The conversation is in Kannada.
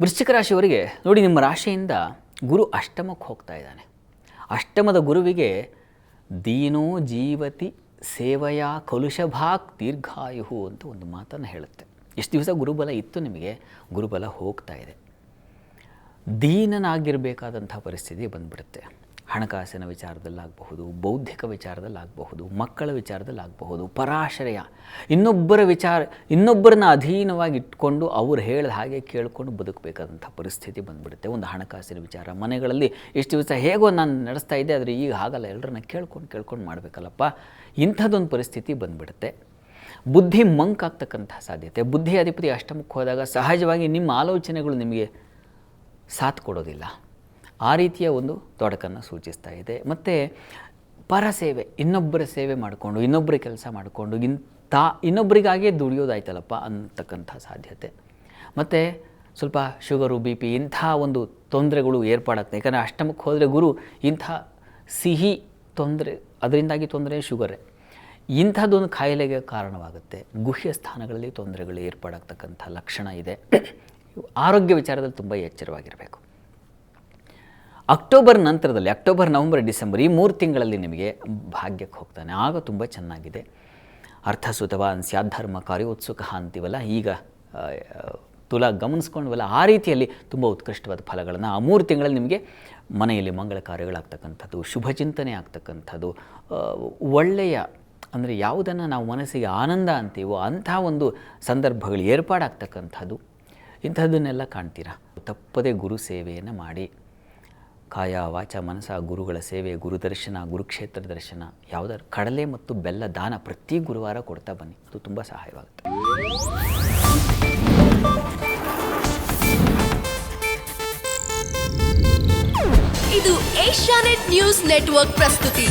ವೃಶ್ಚಿಕ ರಾಶಿಯವರಿಗೆ ನೋಡಿ, ನಿಮ್ಮ ರಾಶಿಯಿಂದ ಗುರು ಅಷ್ಟಮಕ್ಕೆ ಹೋಗ್ತಾ ಇದ್ದಾನೆ. ಅಷ್ಟಮದ ಗುರುವಿಗೆ ದೀನೋ ಜೀವತಿ ಸೇವೆಯ ಕಲುಷಭಾಕ್ ದೀರ್ಘಾಯುಹು ಅಂತ ಒಂದು ಮಾತನ್ನು ಹೇಳುತ್ತೆ. ಎಷ್ಟು ದಿವಸ ಗುರುಬಲ ಇತ್ತು ನಿಮಗೆ, ಗುರುಬಲ ಹೋಗ್ತಾ ಇದೆ. ದೀನನಾಗಿರಬೇಕಾದಂಥ ಪರಿಸ್ಥಿತಿ ಬಂದ್ಬಿಡುತ್ತೆ. ಹಣಕಾಸಿನ ವಿಚಾರದಲ್ಲಾಗಬಹುದು, ಬೌದ್ಧಿಕ ವಿಚಾರದಲ್ಲಾಗಬಹುದು, ಮಕ್ಕಳ ವಿಚಾರದಲ್ಲಾಗಬಹುದು, ಪರಾಶ್ರಯ, ಇನ್ನೊಬ್ಬರ ವಿಚಾರ, ಇನ್ನೊಬ್ಬರನ್ನ ಅಧೀನವಾಗಿ ಇಟ್ಕೊಂಡು ಅವ್ರು ಹೇಳಿದ ಹಾಗೆ ಕೇಳಿಕೊಂಡು ಬದುಕಬೇಕಾದಂಥ ಪರಿಸ್ಥಿತಿ ಬಂದ್ಬಿಡುತ್ತೆ. ಒಂದು ಹಣಕಾಸಿನ ವಿಚಾರ, ಮನೆಗಳಲ್ಲಿ ಇಷ್ಟು ದಿವಸ ಹೇಗೋ ನಾನು ನಡೆಸ್ತಾ ಇದ್ದೆ, ಆದರೆ ಈಗ ಹಾಗಲ್ಲ ಎಲ್ಲರನ್ನ ಕೇಳ್ಕೊಂಡು ಕೇಳ್ಕೊಂಡು ಮಾಡಬೇಕಲ್ಲಪ್ಪ. ಇಂಥದ್ದೊಂದು ಪರಿಸ್ಥಿತಿ ಬಂದ್ಬಿಡುತ್ತೆ. ಬುದ್ಧಿ ಮಂಕಾಗ್ತಕ್ಕಂಥ ಸಾಧ್ಯತೆ. ಬುದ್ಧಿ ಅಧಿಪತಿ ಅಷ್ಟಮಕ್ಕೆ ಹೋದಾಗ ಸಹಜವಾಗಿ ನಿಮ್ಮ ಆಲೋಚನೆಗಳು ನಿಮಗೆ ಸಾಥ್ ಕೊಡೋದಿಲ್ಲ. ಆ ರೀತಿಯ ಒಂದು ತೊಡಕನ್ನು ಸೂಚಿಸ್ತಾ ಇದೆ. ಮತ್ತು ಪರಸೇವೆ ಇನ್ನೊಬ್ಬರ ಸೇವೆ ಮಾಡಿಕೊಂಡು ಇನ್ನೊಬ್ಬರ ಕೆಲಸ ಮಾಡಿಕೊಂಡು, ಇಂಥ ಇನ್ನೊಬ್ಬರಿಗಾಗಿಯೇ ದುಡಿಯೋದಾಯ್ತಲ್ಲಪ್ಪ ಅಂತಕ್ಕಂಥ ಸಾಧ್ಯತೆ. ಮತ್ತು ಸ್ವಲ್ಪ ಶುಗರು, ಬಿ ಪಿ ಇಂಥ ಒಂದು ತೊಂದರೆಗಳು ಏರ್ಪಾಡಾಗ್ತದೆ ಯಾಕಂದರೆ ಅಷ್ಟಮಕ್ಕೆ ಹೋದರೆ ಗುರು ಇಂಥ ಸಿಹಿ ತೊಂದರೆ, ಅದರಿಂದಾಗಿ ತೊಂದರೆ ಶುಗರೇ. ಇಂಥದ್ದೊಂದು ಕಾಯಿಲೆಗೆ ಕಾರಣವಾಗುತ್ತೆ. ಗುಹ್ಯ ಸ್ಥಾನಗಳಲ್ಲಿ ತೊಂದರೆಗಳು ಏರ್ಪಾಡಾಗ್ತಕ್ಕಂಥ ಲಕ್ಷಣ ಇದೆ. ಆರೋಗ್ಯ ವಿಚಾರದಲ್ಲಿ ತುಂಬ ಎಚ್ಚರವಾಗಿರಬೇಕು. ಅಕ್ಟೋಬರ್ ನಂತರದಲ್ಲಿ, ಅಕ್ಟೋಬರ್, ನವಂಬರ್, ಡಿಸೆಂಬರ್ ಈ ಮೂರು ತಿಂಗಳಲ್ಲಿ ನಿಮಗೆ ಭಾಗ್ಯಕ್ಕೆ ಹೋಗ್ತಾನೆ. ಆಗ ತುಂಬ ಚೆನ್ನಾಗಿದೆ. ಅರ್ಥಸೂತವ, ಅನ್ಸ್ಯಾ, ಧರ್ಮ, ಕಾರ್ಯ, ಉತ್ಸುಕ ಅಂತೀವಲ್ಲ ಈಗ ತುಲಾ ಗಮನಿಸ್ಕೊಂಡ್ವಲ್ಲ, ಆ ರೀತಿಯಲ್ಲಿ ತುಂಬ ಉತ್ಕೃಷ್ಟವಾದ ಫಲಗಳನ್ನು ಆ ಮೂರು ತಿಂಗಳಲ್ಲಿ ನಿಮಗೆ ಮನೆಯಲ್ಲಿ ಮಂಗಳ ಕಾರ್ಯಗಳಾಗ್ತಕ್ಕಂಥದ್ದು, ಶುಭ ಚಿಂತನೆ ಆಗ್ತಕ್ಕಂಥದ್ದು ಒಳ್ಳೆಯ, ಅಂದರೆ ಯಾವುದನ್ನು ನಾವು ಮನಸ್ಸಿಗೆ ಆನಂದ ಅಂತೀವೋ ಅಂಥ ಒಂದು ಸಂದರ್ಭಗಳು ಏರ್ಪಾಡಾಗ್ತಕ್ಕಂಥದ್ದು, ಇಂಥದ್ದನ್ನೆಲ್ಲ ಕಾಣ್ತೀರಾ? ತಪ್ಪದೇ ಗುರು ಸೇವೆಯನ್ನು ಮಾಡಿ. ಕಾಯ, ವಾಚ, ಮನಸ, ಗುರುಗಳ ಸೇವೆ, ಗುರುದರ್ಶನ, ಗುರುಕ್ಷೇತ್ರ ದರ್ಶನ ಯಾವುದಾದ್ರು ಕಡಲೆ ಮತ್ತು ಬೆಲ್ಲ ದಾನ ಪ್ರತಿ ಗುರುವಾರ ಕೊಡ್ತಾ ಬನ್ನಿ. ಅದು ತುಂಬ ಸಹಾಯವಾಗುತ್ತೆ. ಇದು ಏಷ್ಯಾನೆಟ್ ನ್ಯೂಸ್ ನೆಟ್ವರ್ಕ್ ಪ್ರಸ್ತುತಿ.